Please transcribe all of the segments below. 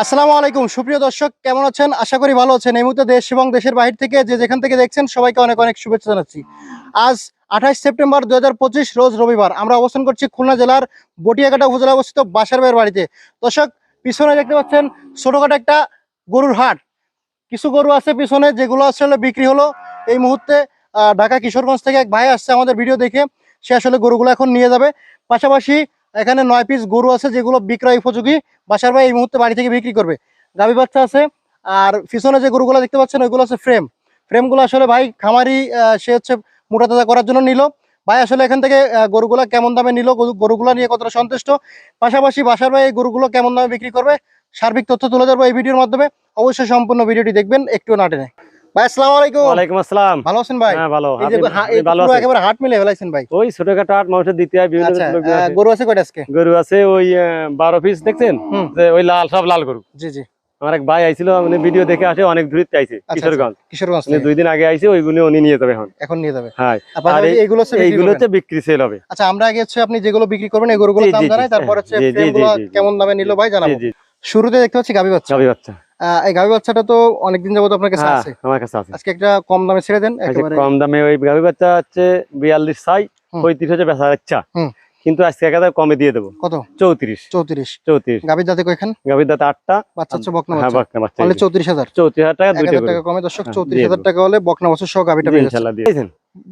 আসসালামু আলাইকুম। সুপ্রিয় দর্শক, কেমন আছেন? আশা করি ভালো আছেন। এই মুহূর্তে দেশ এবং দেশের বাহির থেকে যে যেখান থেকে দেখছেন, সবাইকে অনেক অনেক শুভেচ্ছা জানাচ্ছি। আজ আঠাশ সেপ্টেম্বর দু হাজার পঁচিশ, রোজ রবিবার আমরা অবস্থান করছি খুলনা জেলার বটিয়াঘাটা উপজেলা অবস্থিত বাসার ভাইয়ের বাড়িতে। দর্শক, পিছনে দেখতে পাচ্ছেন ছোটখাটো একটা গরুর হাট। কিছু গরু আছে পিছনে, যেগুলো আসলে বিক্রি হলো। এই মুহূর্তে ঢাকা কিশোরগঞ্জ থেকে এক ভাই আসছে আমাদের ভিডিও দেখে। সে আসলে গরুগুলো এখন নিয়ে যাবে। পাশাপাশি এখানে নয় পিস গরু আছে যেগুলো বিক্রয় উপযোগী। বাসার ভাই এই মুহূর্তে বাড়ি থেকে বিক্রি করবে। গাভী বাচ্চা আছে, আর পিছনে যে গরুগুলো দেখতে পাচ্ছেন, ওইগুলো আছে ফ্রেম ফ্রেমগুলো আসলে ভাই খামারি সে হচ্ছে মোটা তাজা করার জন্য নিল। ভাই আসলে এখান থেকে গরুগুলো কেমন দামে নিল, গরু- গরুগুলো নিয়ে কতটা সন্তুষ্ট? পাশাপাশি বাসার ভাই এই গরুগুলো কেমন দামে বিক্রি করবে, সার্বিক তথ্য তুলে ধরবো এই ভিডিওর মাধ্যমে। অবশ্যই সম্পূর্ণ ভিডিওটি দেখবেন একটু না টেনে। ভাই আসসালামু আলাইকুম। ওয়ালাইকুম আসসালাম। ভালো আছেন ভাই? হ্যাঁ ভালো। এই যে আপনি- হা- আপনি এই তো ভালো আছেন? একেবারে হাট মিলে ফেলাইছেন ভাই। ওই ছোটখাটো আট মানুষের দিতে হয় বিভিন্ন আচ্ছা আছে। গরু আছে কয়টা আজকে? গরু আছে ওই আহ, বারো পিস দেখছেন? যে ওই লাল সব লাল গরু। জি জি। আমার এক ভাই আইছিল উনি ভিডিও দেখে আসে অনেক দূরিত আইছে আচ্ছা, কিশোরগঞ্জ। কিশোরগঞ্জ দুই দিন আগে আইছে ওইগুলো উনি নিয়ে যাবে এখন। এখন নিয়ে যাবে। হ্যাঁ। আর এইগুলো হচ্ছে বিক্রি এইগুলো হচ্ছে বিক্রি সেল হবে। আচ্ছা আমরা আগে হচ্ছে আপনি যেগুলো বিক্রি করবেন এই জি, দাম জানাই তারপর হচ্ছে ফ্রেমগুলো। কেমন দামে নিল ভাই জানাব। শুরুতে দেখতে পাচ্ছি গাভী বাচ্চা। গাভী বাচ্চা। এই গাভী বাচ্চাটা তো অনেকদিন যাবত আপনার কাছে হ্যাঁ আছে। আমার কাছে আছে। আজকে একটা কম দামে ছেড়ে দেন একেবারে কম দামে ওই গাভী বাচ্চা হচ্ছে বিয়াল্লিশ চাই হুম। পঁয়ত্রিশ হচ্ছে বেচা ইচ্ছা। কিন্তু আজকে একাধারে কমে দিয়ে দেবো। কত? চৌত্রিশ। চৌত্রিশ। চৌত্রিশ। গাভীর দাঁতে কয়খান? গাভীর দাঁতে আটটা। বাচ্চা হচ্ছে বকনা হ্যাঁ বাচ্চা। বাচ্চা বাচ্চা। তাহলে চৌত্রিশ হাজার। চৌত্রিশ হাজার টাকা এক দুইটা হাজার টাকা কমে দর্শক হ্যাঁ, চৌত্রিশ দিয়ে হাজার দেবো। টাকা হলে বকনা বাচ্চা সহ গাভীটা পেয়ে যাচ্ছে দিয়েছেন?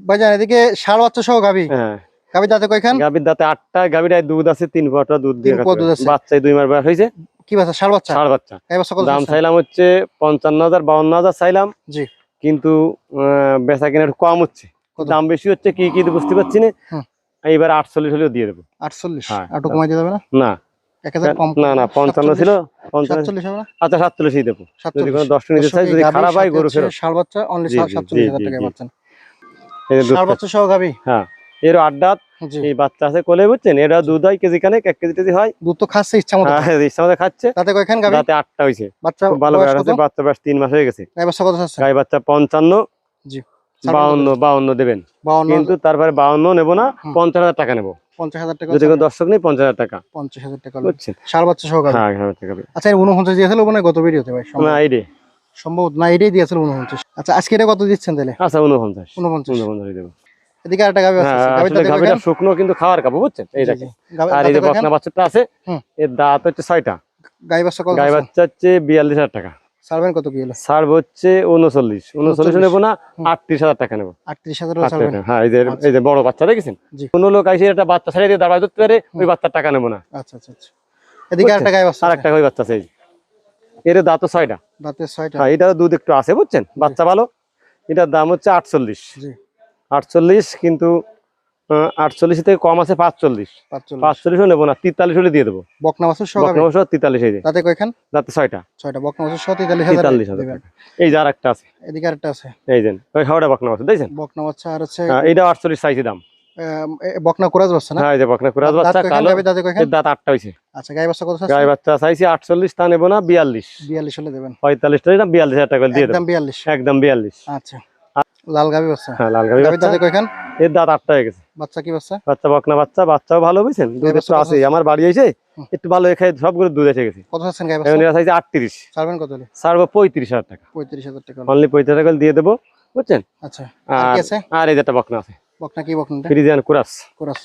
ভাই জান এদিকে ষাড় বাচ্চা সহ গাভী? হ্যাঁ। গাভীর দাঁতে কয়খান? গাভীর দাঁতে আটটা গাভীটায় দুধ আছে তিন কোয়াটা দুধ দিয়ে। বাচ্চায় দুই মাস বয়স হয়েছে। কি বাচ্চা? ষাড় বাচ্চা? ষাট বাচ্চা। দাম চাইলাম হচ্ছে পঞ্চান্ন হাজার বাউন্ন হাজার চাইলাম। জি। কিন্তু বেচা কিনা একটু কম হচ্ছে। দাম বেশি হচ্ছে কি কি বুঝতে পারছি না। এইবার আটচল্লিশ হলেও দিয়ে দেবো। আটচল্লিশ? হ্যাঁ, কমাই দিয়ে যাবে না? না। কম না না পঞ্চান্ন ছিল। আচ্ছা সাতচল্লিশই দেবো। যদি সাতচল্লিশ। কোনো দশটা নিতে চাই যদি খারাপ হয় গরু ফেরত। ষাঁড় বাচ্চা সাতচল্লিশ হাজার টাকায় পাচ্ছেন। বাচ্চা সহ? হ্যাঁ। এর আড্ডা এই বাচ্চা আছে কোলে বুঝছেন এটা দুধ হয় কেজি কানেক এক কেজি টেজি হয় দুধ তো খাচ্ছে ইচ্ছা মতো। হ্যাঁ ইচ্ছা মতো খাচ্ছে তাতে কয়খান গাভী? রাতে আটটা হয়েছে বাচ্চা ভালো আছে বাচ্চা বয়স তিন মাস হয়ে গেছে বাচ্চা কত চাচ্ছেন? গাই বাচ্চা পঞ্চান্ন জি। বাউন্ন বাউন্ন দেবেন বাউন্ন, কিন্তু তারপরে বাউন্ন নেব না হুম। পঞ্চাশ হাজার টাকা নেব পঞ্চাশ হাজার টাকা যদি কোনো দর্শক নেই পঞ্চাশ হাজার টাকা পঞ্চাশ হাজার টাকা হলো। বুঝছেন ষাঁড় বাচ্চা সহ গাভী। হ্যাঁ হ্যাঁ টাকা আচ্ছা, এই ঊনপঞ্চাশ দিয়েছিল মনে গত ভিডিওতে ভাই, সম্ভব। না এই রে সম্ভবত না, এটাই দিয়েছিল ঊনপঞ্চাশ। আচ্ছা, আজকে এটা কত দিচ্ছেন তাহলে? আচ্ছা উনপঞ্চাশ। উনপঞ্চাশ দেবো এদিকে আরেকটা বাচ্চা আছে। হ্যাঁ কয়খান? শুকনো কিন্তু খাওয়ার কাপড় বুঝছেন? এই দেখেন। আর এই যে বকনা বাচ্চাটা আছে এর দাঁত হচ্ছে ছয়টা। গাই বাচ্চা কত গাই বাচ্চা হচ্ছে বিয়াল্লিশ হাজার টাকা। ছাড়বেন কত কি হলো? সার হচ্ছে উনচল্লিশ। উনচল্লিশ নেব না হুম। আটত্রিশ হাজার টাকা নেব। আটত্রিশ হাজার হলে আটত্রিশ ছাড়বেন? টাকা। হ্যাঁ এই যে এই যে বড় বাচ্চা দেখেছেন। কোনো লোক আইসে একটা বাচ্চা ছাড়িয়ে দিয়ে দাঁড়ায় ধরতে পারে ওই বাচ্চার টাকা নেব না। আচ্ছা, আচ্ছা, আচ্ছা। এদিকে আরেকটা গাই বাচ্চা আর আছে। একটা ওই বাচ্চা আছে এর দাঁত ছয়টা। দাঁতে ছয়টা। হ্যাঁ এটার দুধ একটু আছে বুঝছেন? বাচ্চা ভালো। এটার দাম হচ্ছে আটচল্লিশ। জি, আটচল্লিশ কিন্তু আটচল্লিশ থেকে কম আছে পাঁচচল্লিশ। পাঁচচল্লিশ। পাঁচচল্লিশও নেব না তিতাল্লিশ হলে দিয়ে দেবো। বকনা সহ তিতাল্লিশ এই কয়খান? ছয়টা। ছয়টা। বকনা বাছুর সহ তেতাল্লিশ হাজার হাজার এই যে আর একটা আছে। এদিকে আরেকটা আছে। এই যে ওই হাওড়া বকনা দেখছেন? বকনা বাচ্চা আর হচ্ছে হ্যাঁ, এইটা আটচল্লিশ চাইছি দাম। বকনা কোরাজ বাচ্চা না? হ্যাঁ এই যে বকনা কুরাজ বাচ্চা কালো। দাঁতে কয়খান? দাঁত আটটা হয়েছে আচ্ছা গাই বাচ্চা কত গায়ে বাচ্চা তা নেব না বিয়াল্লিশ। বিয়াল্লিশ হলে দেবেন। না হাজার টাকা দিয়ে দেবো। একদম বিয়াল্লিশ। একদম বিয়াল্লিশ। আচ্ছা। লাল গাভী বাচ্চা? হ্যাঁ লাল গাভি বাচ্চা। দাঁতে কয়খান এর দাঁত আটটা হয়ে গেছে। বাচ্চা কি বাচ্চা? বাচ্চা বকনা বাচ্চা বাচ্চাও ভালো বুঝছেন? দুধ একটু আছে? আমার বাড়ি এসে একটু ভালো খাই সবগুলো দুধ এসে গেছে। কত আছেন গাই বাচ্চা? এরা চাইছে ছাড়বেন কত হলে? সারবো পঁয়ত্রিশ টাকা। পঁয়ত্রিশ হাজার টাকা অনলি পঁয়ত্রিশ টাকা দিয়ে দেবো বুঝছেন? আচ্ছা আর আর কি আছে? আর এই যে বকনা আছে। বকনা কি বকনাটা ফ্রিজিয়ান কুরাস। কোরাস।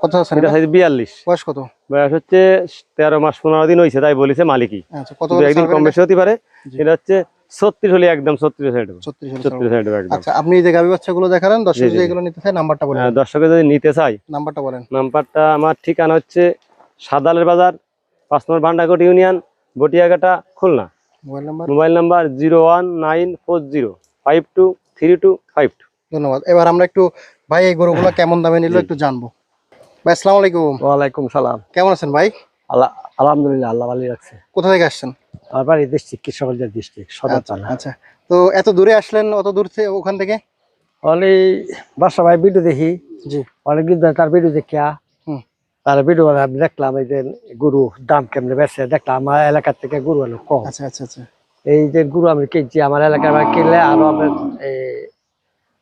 কত আছেন এটা এটা? চাইছে বয়স কত? বয়স হচ্ছে তেরো মাস পনেরো দিন হয়েছে তাই বলেছে মালিকই। আচ্ছা কত একদিন কম বেশি হতে পারে। এটা হচ্ছে ছত্রিশ হলে একদম ছত্রিশ হয়ে ছত্রিশ। হয়ে আচ্ছা আপনি এই যে গাভী বাচ্চাগুলো দেখালেন দর্শক জি, যদি এগুলো নিতে চায় নাম্বারটা বলেন। আহ, দর্শকে যদি নিতে চাই নাম্বারটা বলেন। নাম্বারটা আমার ঠিকানা হচ্ছে সাদালের বাজার পাঁচ নম্বর Bhandarkot union Batiaghata Khulna. Mobile number? Mobile number zero one nine four zero five two three two five two. ধন্যবাদ। এবার আমরা একটু ভাই এই গরুগুলো কেমন দামে নিল একটু জানব। ভাই আসসালামু আলাইকুম। ওয়ালাইকুম সালাম। কেমন আছেন ভাই? আল্লাহ আলহামদুলিল্লাহ আল্লাহ ভালো রাখছে। কোথা থেকে আসছেন? আমার বাড়ি ডিস্ট্রিক্ট কৃষ্ণগঞ্জ ডিস্ট্রিক্ট সদর আচ্ছা তো এত দূরে আসলেন অত দূর থেকে ওখান থেকে? অলি বাসা ভাই ভিডিও দেখি। জি। অনেকদিন ধরে তার ভিডিও দেখিয়া তার ভিডিও আমি দেখলাম এই যে গরু দাম কেমনে বেছে দেখলাম আমার এলাকার থেকে গরু হলো কম। আচ্ছা আচ্ছা আচ্ছা। এই যে গরু আমি কিনছি আমার এলাকায় কিনলে আরও আপনার এই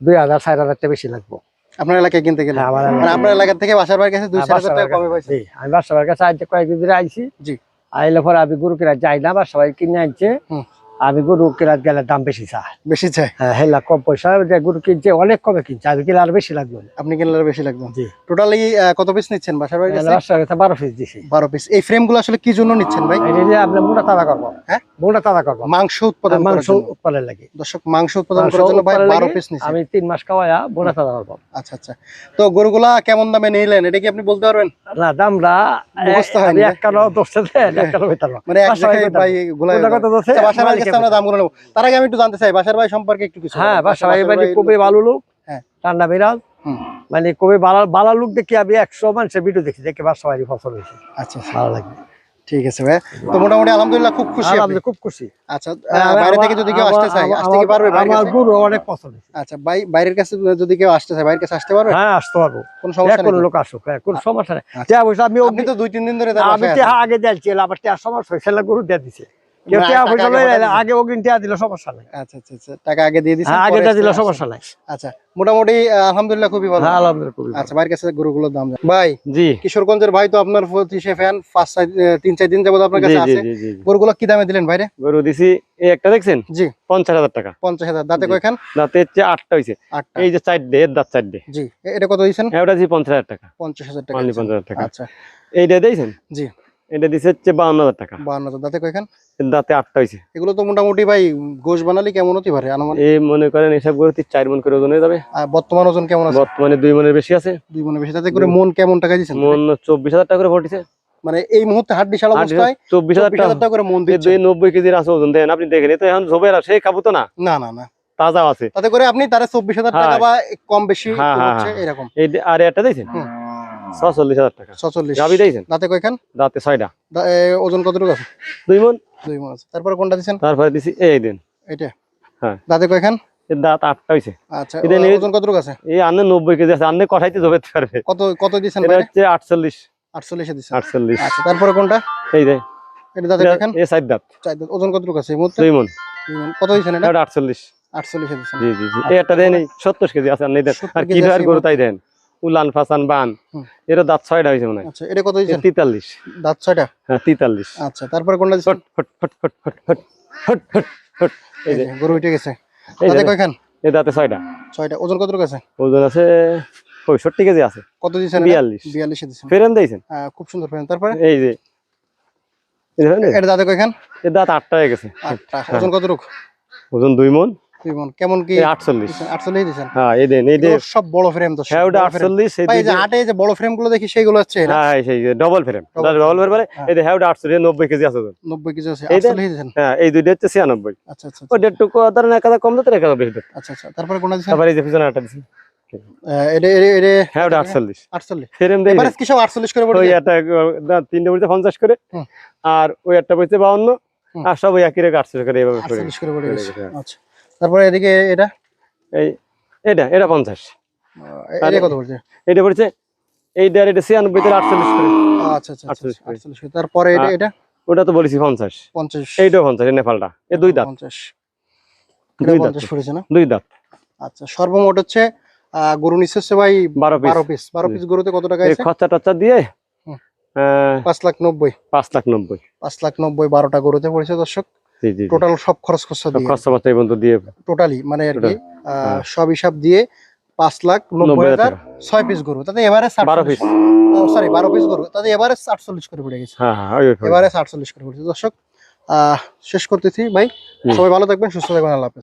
দুই হাজার চার হাজার টাকা বেশি লাগবো। আপনার এলাকায় কিনতে গেলে? হ্যাঁ, আমার মানে আপনার এলাকা থেকে বাসার বাড়ির কাছে দুই চার হাজার টাকা কমে পাইছে আমি বাসার ভাইয়ের কাছে আজ কয়েকদিন ধরে আইছি। জি। আইলে পরে আমি গরু কিনা যাই না বা সবাই কিনে আনছে। আমি গরু কিনা গেলে দাম বেশি চা বেশি চাই? হ্যাঁ হেলা কম পয়সা গরু কিনছে অনেক কমে কিনছে। আমি কিনা আর বেশি লাগবে। আপনি কিনলে আর বেশি লাগবে? জি। টোটালি কত পিস নিচ্ছেন বাসার বাড়ির কাছে? পাঁচশো বারো পিস দিছি। বারো পিস এই ফ্রেমগুলো আসলে কি জন্য নিচ্ছেন ভাই? এটা দিয়ে আপনি মোটা তাজা করব। হ্যাঁ? মোটা তাজা করব। মাংস উৎপাদন করার মাংস। উৎপাদন লাগে। দর্শক মাংস উৎপাদন করার জন্য ভাই বারো পিস নিচ্ছেন। আমি তিন মাস খাওয়ায়া মোটা তাজা করব। আচ্ছা আচ্ছা। তো গরুগুলা কেমন দামে নিলেন? এটা কি আপনি বলতে পারবেন? না হয়নি, এক কালো দশটা এক কালো বেতন মানে এক জায়গায় ভাই কত দছে? আচ্ছা, বাসার ভাইয়ের আমরা মালিকের নেব। তার আগে আমি একটু জানতে চাই বাসার ভাই সম্পর্কে একটু কিছু হ্যাঁ বলেন। বাসা মানে খুবই ভালো লোক হ্যাঁ। ঠান্ডা বিরাজ মানে খুবই ভালো ভালো লোক দেখি আমি একশো মানুষের ভিডিও দেখি দেখে বাসা বাড়ি ফসল হয়েছে। আচ্ছা ভালো লাগে। ঠিক আছে ভাই। তো মোটামুটি আলহামদুলিল্লাহ খুব খুশি আর খুব খুশি। আচ্ছা বাইরে থেকে যদি কেউ আসতে চায় আমার- আসতে কি পারবে আমার গুরু অনেক পছন্দ আচ্ছা বাই- বাইরের কাছে যদি কেউ আসতে চায় বাইরের কাছে আসতে পারবে? হ্যাঁ আসতে পারব। কোনো সমস্যা নেই লোক আসুক হ্যাঁ কোন সমস্যা নেই। আচ্ছা। আমি তো দুই তিন দিন ধরে আমি আগে দিয়েছিলাম আবার সমস্যা হয়েছে গরু দিয়ে দিছে। কেউ টিয়া পয়সা লই পাঠায় আইলে, দিছে। আগে অগ্রিম টিয়া দিলে সমস্যা নেই। আচ্ছা আচ্ছা আচ্ছা টাকা আগে দিয়ে দিছেন হ্যাঁ আগে পরে দিয়ে সমস্যা নাই। আচ্ছা মোটামুটি আলহামদুলিল্লাহ খুবই ভালো। হ্যাঁ আলহামদুলিল্লাহ খুবই আচ্ছা বাইরের কাছে গরুগুলোর দাম ভাই জি। কিশোরগঞ্জের ভাই তো আপনার প্রতি সে ফ্যান পাঁচ তিন চার দিন যাবত আপনার কাছে জি আছে। জি জি জি। গরুগুলো কি দামে দিলেন বাইরে গরু দিছি এই একটা দেখছেন? জি। পঞ্চাশ হাজার টাকা। পঞ্চাশ হাজার দাঁতে জি। কয়খান? দাঁতে হচ্ছে আটটা হয়েছে এই যে চারটে এর দাঁত চারটে জি এটা কত দিয়েছেন? হ্যাঁ ওটা দিছি পঞ্চাশ হাজার টাকা। পঞ্চাশ হাজার টাকা অনলি দিয়েছেন। পঞ্চাশ হাজার টাকা। আচ্ছা। এইটা দিয়েছেন? জি। এটা দিছে হচ্ছে বাউন্ন হাজার টাকা। বাহান্ন হাজার। দাঁতে কয়খান? দাঁতে আটটা হয়েছে এগুলো তো মোটামুটি ভাই গোশ বানালি কেমন হতে পারে? এই মনে করেন এসব গরু চার মন করে ওজন হয়ে যাবে। আর বর্তমান ওজন কেমন আছে? বর্তমানে দুই মনের বেশি আছে। দুই মনে বেশি। তাতে করে মন কেমন টাকা দিচ্ছেন? মন চব্বিশ হাজার টাকা করে ভরটিছে মানে এই মুহূর্তে হাড্ডি শাল অবস্থায় চব্বিশ হাজার টাকা। করে মন দুই নব্বই কেজির আছে ওজন দেন আপনি দেখেন তো এখন ঝোবের সেই খাব তো না। না না না। তাজা আছে। তাতে করে আপনি তারা চব্বিশ হাজার টাকা হ্যাঁ। বা কম বেশি হ্যাঁ, হ্যাঁ, হচ্ছে। এরকম। আর একটা দিয়েছেন। ছচল্লিশ হাজার টাকা। ছচল্লিশ। গাবি দিয়েছেন? দাঁতে কয়খান? দাঁতে ছয়টা। ওজন কতটুকু আছে? দুই মন। দুই মন আছে। তারপরে কোনটা তারপরে দিছি এই দিন। এটা হ্যাঁ। দাঁতে কয়খান? দাঁত আটটা হয়েছে আচ্ছা ওজন কতটুকু আছে? এই নব্বই কেজি আছে। কঠাইতে পারবে কত কত দিচ্ছেন এটা হচ্ছে আটচল্লিশ। আটচল্লিশে আটচল্লিশ। আচ্ছা তারপরে কোনটা? এই যে। এটা দাঁতে কয়খান? এ সাইড দাঁত। চার দাঁত। ওজন কতটুকু আছে দুই মন। কত এটা? আটচল্লিশ। আটচল্লিশে দিচ্ছেন জি জি জি। এই একটা দেন সত্তর কেজি আছে আর নেই দেন আর কি আর গরু তাই দেন? উলান ফাসান বান। এরও দাঁত ছয়টা হয়েছে মনে হয়। আচ্ছা এটা কত দিচ্ছেন তিতাল্লিশ। দাঁত ছয়টা? হ্যাঁ তিতাল্লিশ। আচ্ছা তারপরে কোনটা ফট ফট ফট ফট ফট ফট ফট ফট ফট। এই যে। গরু উঠে গেছে। এই দাঁতে যে কয়খান? এই দাঁতে ছয়টা। ছয়টা। ওজন কতটুকু আছে? ওজন আছে পঁয়ষট্টি কেজি আছে। কত দিচ্ছেন বিয়াল্লিশ। বিয়াল্লিশে দিচ্ছেন। ফেরেন দিয়েছেন। আহ, খুব সুন্দর ফ্রেম তারপরে? এই যে? এটা দাঁতে কয়খান? এর দাঁত আটটা হয়ে গেছে। আটটা। ওজন কতটুকু? ওজন দুই মন। কেমন করে আর ওই একটা বইতে বাউন্ন। আর সব ওই একই রেখে আটচল্লিশ করে এইভাবে করে আচ্ছা। তারপরে এদিকে এটা? এই এটা এটা পঞ্চাশ। এটা কত পড়ছে? এটা পড়ছে এটা ছিয়ানব্বই থেকে আটচল্লিশ করে। আচ্ছা আচ্ছা আচ্ছা, আটচল্লিশ তারপরে এটা এটা? ওটা তো বলেছি পঞ্চাশ। পঞ্চাশ। এইটাও পঞ্চাশ নেপালটা। দুই দাঁত। পঞ্চাশ। দুই দাঁত। পড়েছে না? দুই দাঁত। আচ্ছা সর্বমোট হচ্ছে আহ, গরু নিচ্ছে হচ্ছে ভাই বারো পিস বারো পিস বারো পিস গরুতে কত টাকা খরচা টরচা দিয়ে পাঁচ লাখ নব্বই। পাঁচ লাখ নব্বই। পাঁচ লাখ নব্বই বারোটা গরুতে পড়েছে দর্শক। টোটাল সব খরচ খরচা দিয়ে। খরচা বার্তা পর্যন্ত দিয়ে। টোটালি মানে আর কি হ্যাঁ। সব হিসাব দিয়ে পাঁচ লাখ নব্বই হাজার হাজার। টাকা ছয় পিস গরু। তাতে এবারে বারো পিস সরি বারো পিস গরু। তাতে এবারে আটচল্লিশ করে পড়ে গেছে। হ্যাঁ হ্যাঁ। এবারে আটচল্লিশ করে পড়েছে। দর্শক আহ শেষ করতেছি ভাই। সবাই ভালো থাকবেন সুস্থ থাকবেন আল্লাহ